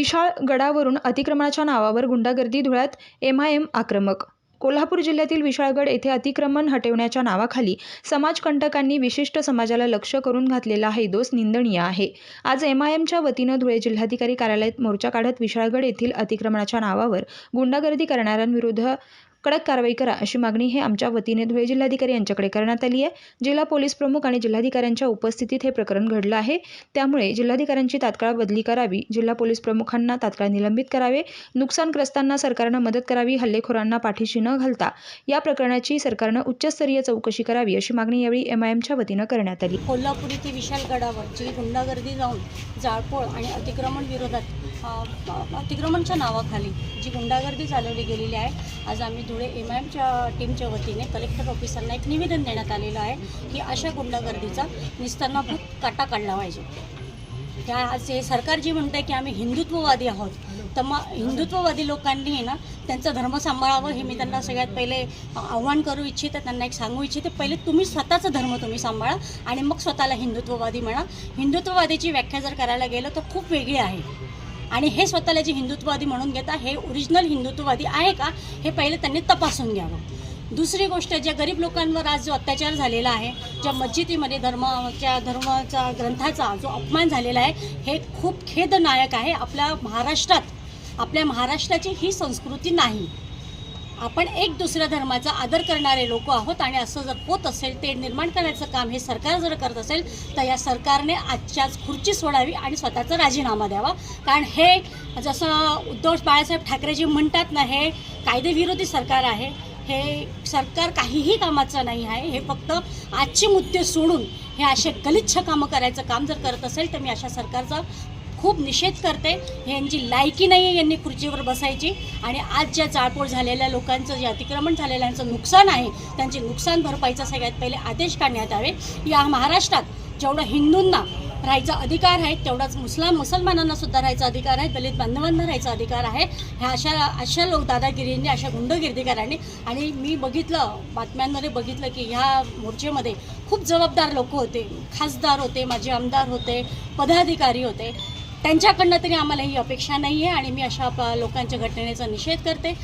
विशाळ गडावरून अतिक्रमणाच्या नावावर गुंडागर्दी धुळ्यात एम आय एम आक्रमक. कोल्हापूर जिल्ह्यातील विशाळगड येथे अतिक्रमण हटवण्याच्या नावाखाली समाजकंटकांनी विशिष्ट समाजाला लक्ष करून घातलेला हा दोष निंदनीय आहे. आज एम आय एमच्या वतीनं धुळे जिल्हाधिकारी कार्यालयात मोर्चा काढत विशाळगड येथील अतिक्रमणाच्या नावावर गुंडागर्दी करणाऱ्यांविरुद्ध कडक कारवाई करा अशी मागणी हे आमच्या वतीने धुळे जिल्हाधिकारी यांच्याकडे करण्यात आली आहे. जिल्हा पोलीस प्रमुख आणि जिल्हाधिकाऱ्यांच्या उपस्थितीत हे प्रकरण घडलं आहे. त्यामुळे जिल्हाधिकाऱ्यांची तात्काळ बदली करावी जिल्हा पोलीस प्रमुखांना तात्काळ निलंबित करावे नुकसानग्रस्तांना सरकारनं मदत करावी हल्लेखोरांना पाठीशी न घालता या प्रकरणाची सरकारनं उच्चस्तरीय चौकशी करावी अशी मागणी यावेळी एम आय वतीनं करण्यात आली. कोल्हापूर येथे विशाल गडावर जी गुंडागर्दी जाऊन जाळपोळ आणि अतिक्रमण विरोधात अतिक्रमणच्या नावाखाली जी गुंडागर्दी चालवली गेलेली आहे आज आम्ही धुळे एम आय एमच्या टीमच्या वतीने कलेक्टर ऑफिसरना एक निवेदन देण्यात आलेलं आहे की अशा गुंडागर्दीचा निस्तरणाभूत काटा काढला पाहिजे. त्या आज हे सरकार जी आहे की आम्ही हिंदुत्ववादी आहोत तर मग हिंदुत्ववादी लोकांनी ना त्यांचा धर्म सांभाळावं हे मी त्यांना सगळ्यात पहिले आव्हान करू इच्छिते त्यांना एक सांगू इच्छिते पहिले तुम्ही स्वतःचा धर्म तुम्ही सांभाळा आणि मग स्वतःला हिंदुत्ववादी म्हणा. हिंदुत्ववादीची व्याख्या जर करायला गेलं तर खूप वेगळी आहे. आणि हे स्वतःला जे हिंदुत्ववादी म्हणून घेता हे ओरिजिनल हिंदुत्ववादी आहे का हे पहिले त्यांनी तपासून घ्यावं. दुसरी गोष्ट ज्या गरीब लोकांवर आज जो अत्याचार झालेला आहे ज्या मस्जिदीमध्ये धर्माच्या धर्माचा ग्रंथाचा जो अपमान झालेला आहे हे खूप खेदनायक आहे. आपल्या महाराष्ट्रात आपल्या महाराष्ट्राची ही संस्कृती नाही. आपण एक दुसऱ्या धर्माचा आदर करणारे लोक आहोत आणि असं जर होत असेल ते निर्माण करायचं काम हे सरकार जर करत असेल तर या सरकारने आजच्याच खुर्ची सोडावी आणि स्वतःचा राजीनामा द्यावा. कारण हे जसं उद्धव बाळासाहेब ठाकरेजी म्हणतात ना हे कायदेविरोधी सरकार आहे. हे सरकार काहीही कामाचं नाही आहे. हे फक्त आजचे मुद्दे सोडून हे असे गलिच्छ कामं करायचं काम जर करत असेल तर मी अशा सरकारचा खूप निषेध करते. ह्यांची लायकी नाही आहे यांनी खुर्चीवर बसायची. आणि आज ज्या जाळपोळ झालेल्या लोकांचं जे अतिक्रमण झालेल्यांचं नुकसान आहे त्यांचे नुकसान भरपाईचा सगळ्यात पहिले आदेश काढण्यात यावे. या महाराष्ट्रात जेवढं हिंदूंना राहायचा अधिकार आहे तेवढाच मुस्लाम मुसलमानांना सुद्धा राहायचा अधिकार आहे दलित बांधवांना राहायचा अधिकार आहे. ह्या अशा अशा लोक दादागिरींनी अशा गुंडगिर्दीकारांनी आणि मी बघितलं बातम्यांमध्ये बघितलं की ह्या मोर्चेमध्ये खूप जबाबदार लोक होते. खासदार होते माझे आमदार होते पदाधिकारी होते. त्यांच्याकडनं तरी आम्हाला ही अपेक्षा नाही आहे आणि मी अशा लोकांच्या घटनेचा निषेध करते.